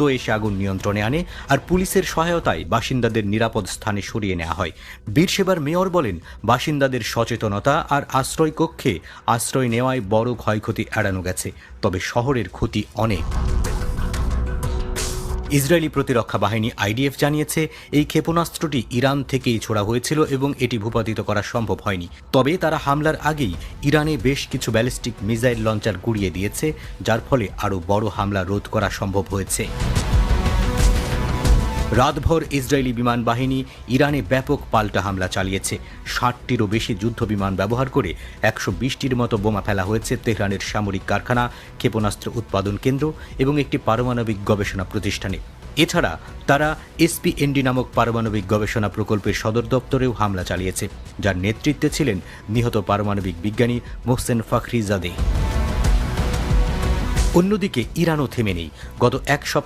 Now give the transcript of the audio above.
দ্রুত এসে আগুন নিয়ন্ত্রণে আনে আর পুলিশের সহায়তায় বাসিন্দাদের নিরাপদ স্থানে সরিয়ে নেওয়া হয়। বীরসেবার মেয়র বলেন, বাসিন্দাদের সচেতনতা আর আশ্রয় কক্ষে আশ্রয় নেওয়ায় বড় ক্ষয়ক্ষতি এড়ানো গেছে, তবে শহরের ক্ষতি অনেক। ইসরায়েলি প্রতিরক্ষা বাহিনী আইডিএফ জানিয়েছে, এই ক্ষেপণাস্ত্রটি ইরান থেকেই ছোড়া হয়েছিল এবং এটি ভূপাতিত করা সম্ভব হয়নি। তবে তারা হামলার আগেই ইরানে বেশ কিছু ব্যালিস্টিক মিসাইল লঞ্চার গুড়িয়ে দিয়েছে, যার ফলে আরও বড় হামলা রোধ করা সম্ভব হয়েছে। রাতভর ইসরায়েলি বিমান বাহিনী ইরানে ব্যাপক পাল্টা হামলা চালিয়েছে। ষাটটিরও বেশি যুদ্ধ বিমান ব্যবহার করে একশো বিশটির মতো বোমা ফেলা হয়েছে তেহরানের সামরিক কারখানা, ক্ষেপণাস্ত্র উৎপাদন কেন্দ্র এবং একটি পারমাণবিক গবেষণা প্রতিষ্ঠানে। এছাড়া তারা এসপিএনডি নামক পারমাণবিক গবেষণা প্রকল্পের সদর দপ্তরেও হামলা চালিয়েছে, যার নেতৃত্বে ছিলেন নিহত পারমাণবিক বিজ্ঞানী মোহসেন ফাখরিজাদে। অন্যদিকে ইরানও থেমে নেই। গত এক সপ্তাহ